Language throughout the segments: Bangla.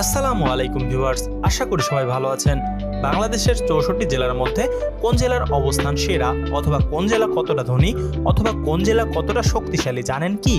আসসালামু আলাইকুম ভিউয়ার্স, আশা করি সবাই ভালো আছেন। বাংলাদেশের চৌষট্টি জেলার মধ্যে কোন জেলার অবস্থান সেরা অথবা কোন জেলা কতটা ধনী অথবা কোন জেলা কতটা শক্তিশালী জানেন কি?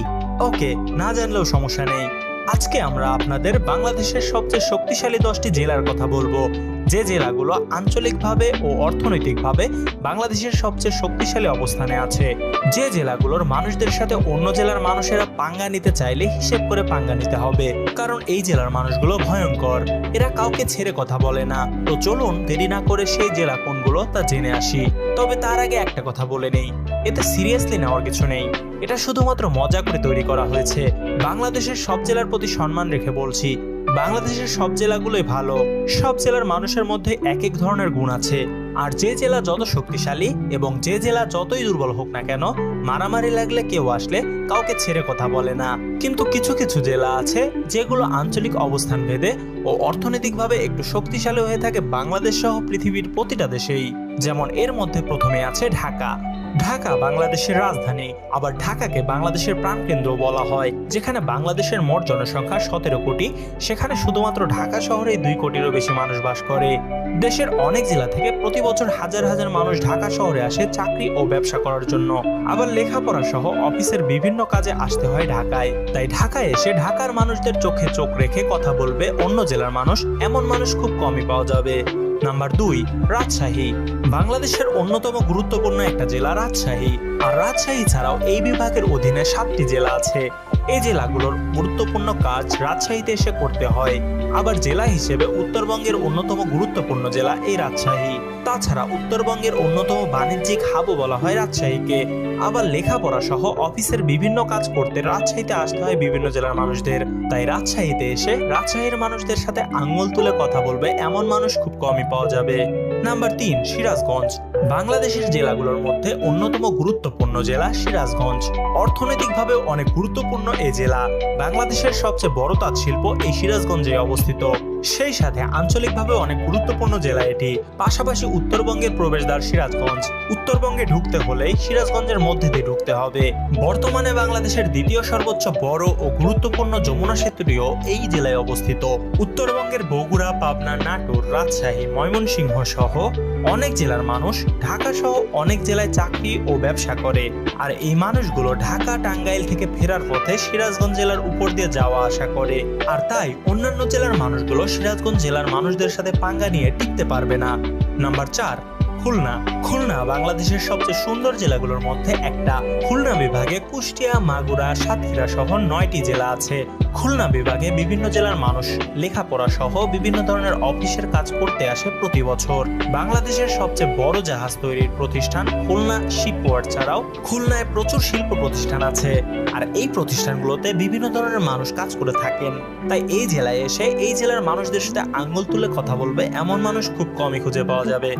ওকে, না জানলেও সমস্যা নেই। আজকে আমরা আপনাদের বাংলাদেশের সবচেয়ে শক্তিশালী দশটি জেলার কথা বলব। যে জেলাগুলো আঞ্চলিকভাবে ও অর্থনৈতিকভাবে বাংলাদেশের সবচেয়ে শক্তিশালী অবস্থানে আছে। যে জেলাগুলোর মানুষদের সাথে অন্য জেলার মানুষেরা পাঙ্গা নিতে চাইলে হিসেব করে পাঙ্গা নিতে হবে। কারণ এই জেলার মানুষগুলো ভয়ঙ্কর। এরা কাউকে ছেড়ে কথা বলে না। তো চলুন দেরি না করে সেই জেলা কোনগুলো তা জেনে আসি। তবে তার আগে একটা কথা বলে নেই। এতে সিরিয়াসলি নেওয়ার কিছু নেই। এটা শুধুমাত্র মজা করে তৈরি করা হয়েছে। বাংলাদেশের সব জেলার প্রতি সম্মান রেখে বলছি। বাংলাদেশের সব জেলাগুলোই ভালো। সব জেলার মানুষের মধ্যে এক এক ধরনের গুণ আছে। আর যে জেলা যত শক্তিশালী এবং যে জেলা যতই দুর্বল হোক না কেন, মারামারি লাগলে কেউ আসলে কাউকে ছেড়ে কথা বলে না। কিন্তু কিছু কিছু জেলা আছে যেগুলো আঞ্চলিক অবস্থান ভেদে ও অর্থনৈতিকভাবে একটু শক্তিশালী হয়ে থাকে বাংলাদেশ সহ পৃথিবীর প্রতিটা দেশেই। যেমন এর মধ্যে প্রথমে আছে ঢাকা। ঢাকা বাংলাদেশের রাজধানী, আবার ঢাকাকে বাংলাদেশের প্রাণকেন্দ্র বলা হয়, যেখানে বাংলাদেশের মোট জনসংখ্যা সতেরো কোটি, সেখানে শুধুমাত্র ঢাকা শহরেই দুই কোটিরও বেশি মানুষ বাস করে। দেশের অনেক জেলা থেকে প্রতি বছর হাজার হাজার মানুষ ঢাকা শহরে আসে চাকরি ও ব্যবসা করার জন্য। আবার লেখাপড়া সহ অফিসের বিভিন্ন কাজে আসতে হয় ঢাকায়। তাই ঢাকায় এসে ঢাকার মানুষদের চোখে চোখ রেখে কথা বলবে অন্য জেলার মানুষ, এমন মানুষ খুব কমই পাওয়া যাবে। নাম্বার দুই, রাজশাহী। বাংলাদেশের অন্যতম গুরুত্বপূর্ণ একটা জেলা রাজশাহী। আর রাজশাহী ছাড়াও এই বিভাগের অধীনে সাতটি জেলা আছে। এই জেলাগুলোর গুরুত্বপূর্ণ কাজ রাজশাহীতে এসে করতে হয়। আবার জেলা হিসেবে উত্তরবঙ্গের অন্যতম গুরুত্বপূর্ণ জেলা এই রাজশাহী। তাছাড়া উত্তরবঙ্গের অন্যতম বাণিজ্যিক হাবও বলা হয় রাজশাহীকে। আবার লেখাপড়া সহ অফিসের বিভিন্ন কাজ করতে রাজশাহীতে আসতে হয় বিভিন্ন জেলার মানুষদের। তাই রাজশাহীতে এসে রাজশাহীর মানুষদের সাথে আঙ্গুল তুলে কথা বলবে এমন মানুষ খুব কমই পাওয়া যাবে। নাম্বার তিন, সিরাজগঞ্জ। বাংলাদেশের জেলাগুলোর মধ্যে অন্যতম গুরুত্বপূর্ণ জেলা সিরাজগঞ্জ। অর্থনৈতিকভাবে অনেক গুরুত্বপূর্ণ এই জেলা। বাংলাদেশের সবচেয়ে বড় তাঁত শিল্প এই সিরাজগঞ্জে অবস্থিত। সেই সাথে আঞ্চলিকভাবে অনেক গুরুত্বপূর্ণ জেলা এটি। পাশাপাশি উত্তরবঙ্গের প্রবেশদ্বার সিরাজগঞ্জ। উত্তরবঙ্গে ঢুকতে হলেই সিরাজগঞ্জের মধ্যে দিয়ে ঢুকতে হবে। বর্তমানে বাংলাদেশের দ্বিতীয় সর্বোচ্চ বড় ও গুরুত্বপূর্ণ যমুনা সেতুটিও এই জেলায় অবস্থিত। উত্তরবঙ্গের বগুড়া, পাবনা, নাটোর, রাজশাহী, ময়মনসিংহ সহ অনেক জেলার মানুষ ঢাকা সহ অনেক জেলায় চাকরি ও ব্যবসা করে। আর এই মানুষগুলো ঢাকা, টাঙ্গাইল থেকে ফেরার পথে সিরাজগঞ্জ জেলার উপর দিয়ে যাওয়া আসা করে। আর তাই অন্যান্য জেলার মানুষগুলো সিরাজগঞ্জ জেলার মানুষদের সাথে পাঙ্গা নিয়ে টিকতে পারবে না। নাম্বার চার খুলনা। খুলনা বাংলাদেশের সবচেয়ে সুন্দর জেলাগুলোর মধ্যে একটা। খুলনা বিভাগে কুষ্টিয়া, মাগুরা, সাতক্ষীরা সহ নয়টি জেলা আছে। খুলনা বিভাগে বিভিন্ন জেলার মানুষ লেখাপড়া সহ বিভিন্ন ধরনের অফিসের কাজ করতে আসে প্রতি বছর। বাংলাদেশের সবচেয়ে বড় জাহাজ তৈরির প্রতিষ্ঠান খুলনা শিপওয়ার্ড ছাড়াও খুলনায় প্রচুর শিল্প প্রতিষ্ঠান আছে। আর এই প্রতিষ্ঠানগুলোতে বিভিন্ন ধরনের মানুষ কাজ করে থাকেন। তাই এই জেলায় এসে এই জেলার মানুষদের সাথে আঙ্গুল তুলে কথা বলবে এমন মানুষ খুব কমই খুঁজে পাওয়া যাবে।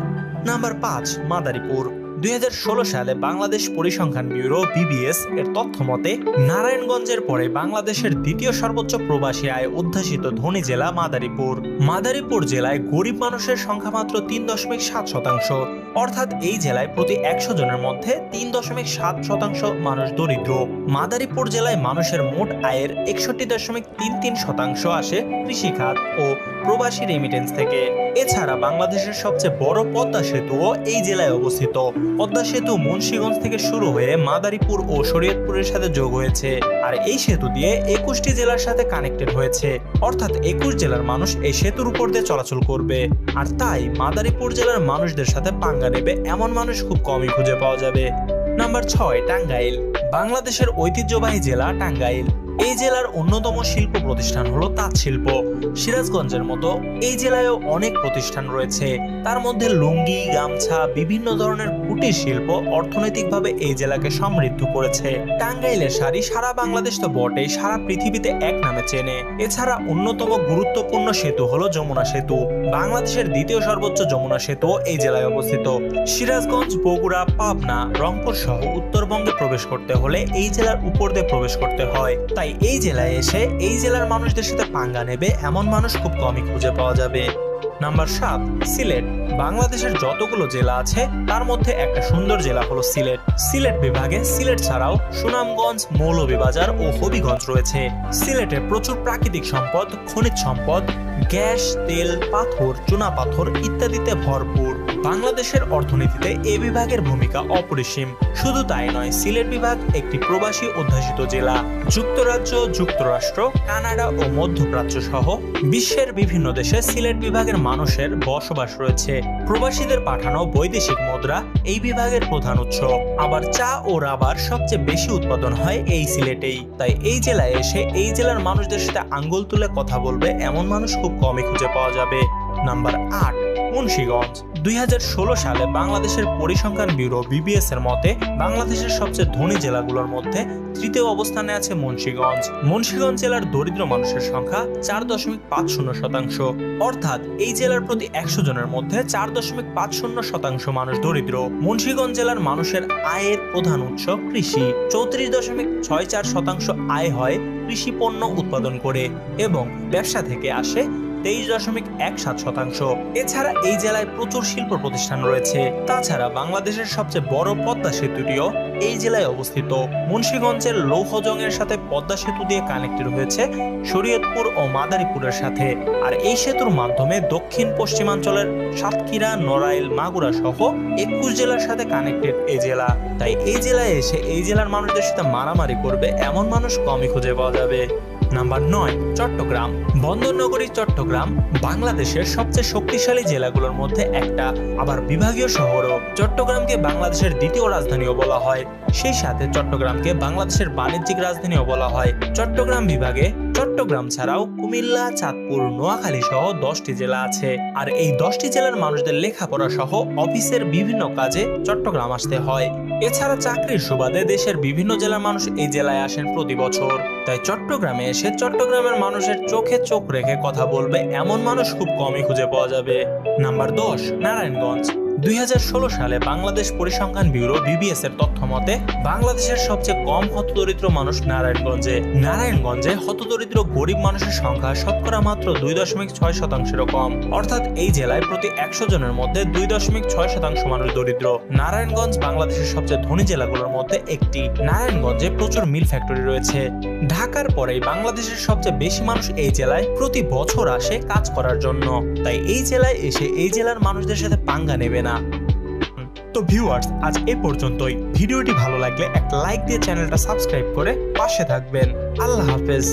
নাম্বার পাঁচ মাদারীপুর দুই হাজার ষোলো সালে বাংলাদেশ পরিসংখ্যান ব্যুরো বিবিএস এর তথ্য মতে, নারায়ণগঞ্জের পরে বাংলাদেশের দ্বিতীয় সর্বোচ্চ প্রবাসী আয় অধ্যাসিত ধনী জেলা মাদারীপুর। মাদারীপুর জেলায় গরিব মানুষের সংখ্যা মাত্র তিন দশমিক সাত শতাংশ। অর্থাৎ এই জেলায় প্রতি একশো জনের মধ্যে তিন দশমিক সাত শতাংশ মানুষ দরিদ্র। মাদারীপুর জেলায় মানুষের মোট আয়ের একষট্টি দশমিক তিন তিন শতাংশ আসে কৃষিখাত ও প্রবাসী রেমিটেন্স থেকে। এছাড়া বাংলাদেশের সবচেয়ে বড় পদ্মা সেতুও এই জেলায় অবস্থিত। পদ্মা সেতু মুন্সিগঞ্জ থেকে শুরু হয়ে মাদারীপুর ও শরীয়তপুরের সাথে যোগ হয়েছে, আর এই সেতু দিয়ে একুশটি জেলার সাথে কানেক্টেড হয়েছে। অর্থাৎ একুশ জেলার মানুষ এই সেতুর উপর দিয়ে চলাচল করবে, আর তাই মাদারীপুর জেলার মানুষদের সাথে পাঙ্গা নেবে এমন মানুষ খুব কমই খুঁজে পাওয়া যাবে। নাম্বার ছয়, টাঙ্গাইল। বাংলাদেশের ঐতিহ্যবাহী জেলা টাঙ্গাইল। এই জেলার অন্যতম শিল্প প্রতিষ্ঠান হলো তাঁত শিল্প। সিরাজগঞ্জের মতো এই জেলায়ও অনেক প্রতিষ্ঠান রয়েছে। তার মধ্যে লুঙ্গি, গামছা, বিভিন্ন ধরনের কুটির শিল্প অর্থনৈতিকভাবে এই জেলাকে সমৃদ্ধ করেছে। টাঙ্গাইলের শাড়ি সারা বাংলাদেশ তো বটেই, সারা পৃথিবীতে এক নামে চেনে। এছাড়া অন্যতম গুরুত্বপূর্ণ সেতু হলো যমুনা সেতু। বাংলাদেশের দ্বিতীয় সর্বোচ্চ যমুনা সেতু এই জেলায় অবস্থিত। সিরাজগঞ্জ, বগুড়া, পাবনা, রংপুর সহ উত্তরবঙ্গে প্রবেশ করতে হলে এই জেলার উপর দিয়ে প্রবেশ করতে হয়। তাই এই জেলায় এসে এই জেলার মানুষদের সাথে পাঙ্গা নেবে এমন মানুষ খুব কমই খুঁজে পাওয়া যাবে। নাম্বার সাত, সিলেট। বাংলাদেশের যতগুলো জেলা আছে, তার মধ্যে একটা সুন্দর জেলা হলো সিলেট। সিলেট বিভাগে সিলেট ছাড়াও সুনামগঞ্জ, মৌলভীবাজার ও হবিগঞ্জ রয়েছে। সিলেটে প্রচুর প্রাকৃতিক সম্পদ, খনিজ সম্পদ, গ্যাস, তেল, পাথর, চুনাপাথর ইত্যাদিতে ভরপুর। বাংলাদেশের অর্থনীতিতে এ বিভাগের ভূমিকা অপরিসীম। শুধু তাই নয়, সিলেট বিভাগ একটি প্রবাসী অধ্যাসিত জেলা। যুক্তরাজ্য, যুক্তরাষ্ট্র, কানাডা ও মধ্যপ্রাচ্য সহ বিশ্বের বিভিন্ন দেশে সিলেট বিভাগের মানুষের বসবাস রয়েছে। প্রবাসীদের পাঠানো বৈদেশিক মুদ্রা এই বিভাগের প্রধান উৎস। আবার চা ও রাবার সবচেয়ে বেশি উৎপাদন হয় এই সিলেটেই। তাই এই জেলায় এসে এই জেলার মানুষদের সাথে আঙ্গুল তুলে কথা বলবে এমন মানুষ খুব কমই খুঁজে পাওয়া যাবে। নাম্বার আট, মুন্সিগঞ্জ। দু হাজার ষোলো সালে বাংলাদেশের পরিসংখ্যান ব্যুরো বিবিএস এর মতে, বাংলাদেশের সবচেয়ে ধনী জেলাগুলোর মধ্যে তৃতীয় অবস্থানে আছে মুন্সিগঞ্জ। মুন্সিগঞ্জ জেলার দরিদ্র মানুষের সংখ্যা চার দশমিক পাঁচ শূন্য শতাংশ। অর্থাৎ এই জেলার প্রতি একশো জনের মধ্যে চার দশমিক পাঁচ শূন্য শতাংশ মানুষ দরিদ্র। মুন্সিগঞ্জ জেলার মানুষের আয়ের প্রধান উৎস কৃষি। চৌত্রিশ দশমিক ছয় চার শতাংশ আয় হয় কৃষি পণ্য উৎপাদন করে এবং ব্যবসা থেকে আসে তেইশ দশমিক এক সাত শতাংশ। এছাড়া এই জেলায় প্রচুর শিল্প প্রতিষ্ঠান রয়েছে। তাছাড়া বাংলাদেশের সবচেয়ে বড় পদ্মা সেতুটিও এই জেলায় অবস্থিত। মুন্সিগঞ্জের লৌহজংয়ের সাথে পদ্মা সেতু দিয়ে কানেক্টেড হয়েছে শরীয়তপুর ও মাদারীপুরের সাথে। আর এই সেতুর মাধ্যমে দক্ষিণ পশ্চিমাঞ্চলের সাতক্ষীরা, নড়াইল, মাগুরা সহ একুশ জেলার সাথে কানেক্টেড এই জেলা। তাই এই জেলায় এসে এই জেলার মানুষদের সাথে মারামারি করবে এমন মানুষ কমই খুঁজে পাওয়া যাবে। নাম্বার নয়, চট্টগ্রাম। বন্দরনগরী, চট্টগ্রাম, বাংলাদেশের সবচেয়ে শক্তিশালী জেলাগুলোর মধ্যে একটা, আবার বিভাগীয় শহরও। চট্টগ্রামকে বাংলাদেশের দ্বিতীয় রাজধানীও বলা হয়। সেই সাথে চট্টগ্রামকে বাংলাদেশের বাণিজ্যিক রাজধানীও বলা হয়। চট্টগ্রাম বিভাগে চট্টগ্রাম ছাড়াও কুমিল্লা, চাঁদপুর, নোয়াখালী সহ দশটি জেলা আছে। আর এই দশটি জেলার মানুষদের লেখাপড়া সহ অফিসের বিভিন্ন কাজে চট্টগ্রাম আসতে হয়। এছাড়া চাকরির সুবাদে দেশের বিভিন্ন জেলার মানুষ এই জেলায় আসেন প্রতি বছর। তাই চট্টগ্রামে এসে চট্টগ্রামের মানুষের চোখে চোখ রেখে কথা বলবে এমন মানুষ খুব কমই খুঁজে পাওয়া যাবে। নাম্বার দশ, নারায়ণগঞ্জ। দুই হাজার ষোলো সালে বাংলাদেশ পরিসংখ্যান ব্যুরো বিবিএস এর তথ্য মতে, বাংলাদেশের সবচেয়ে কম হতদরিদ্র মানুষ নারায়ণগঞ্জে। নারায়ণগঞ্জে হতদরিদ্র গরিব মানুষের সংখ্যা শতকরা মাত্র দুই দশমিক ছয় শতাংশেরও কম। অর্থাৎ এই জেলায় প্রতি একশো জনের মধ্যে দুই দশমিক ছয় শতাংশ মানুষ দরিদ্র। নারায়ণগঞ্জ বাংলাদেশের সবচেয়ে ধনী জেলাগুলোর মধ্যে একটি। নারায়ণগঞ্জে প্রচুর মিল ফ্যাক্টরি রয়েছে। ঢাকার পরেই বাংলাদেশের সবচেয়ে বেশি মানুষ এই জেলায় প্রতি বছর আসে কাজ করার জন্য। তাই এই জেলায় এসে এই জেলার মানুষদের সাথে পাঙ্গা নেবে না। তো ভিউয়ার্স আজ এ পর্যন্তই। ভিডিওটি ভালো লাগলে একটা লাইক দিয়ে চ্যানেলটা সাবস্ক্রাইব করে পাশে থাকবেন। আল্লাহ হাফেজ।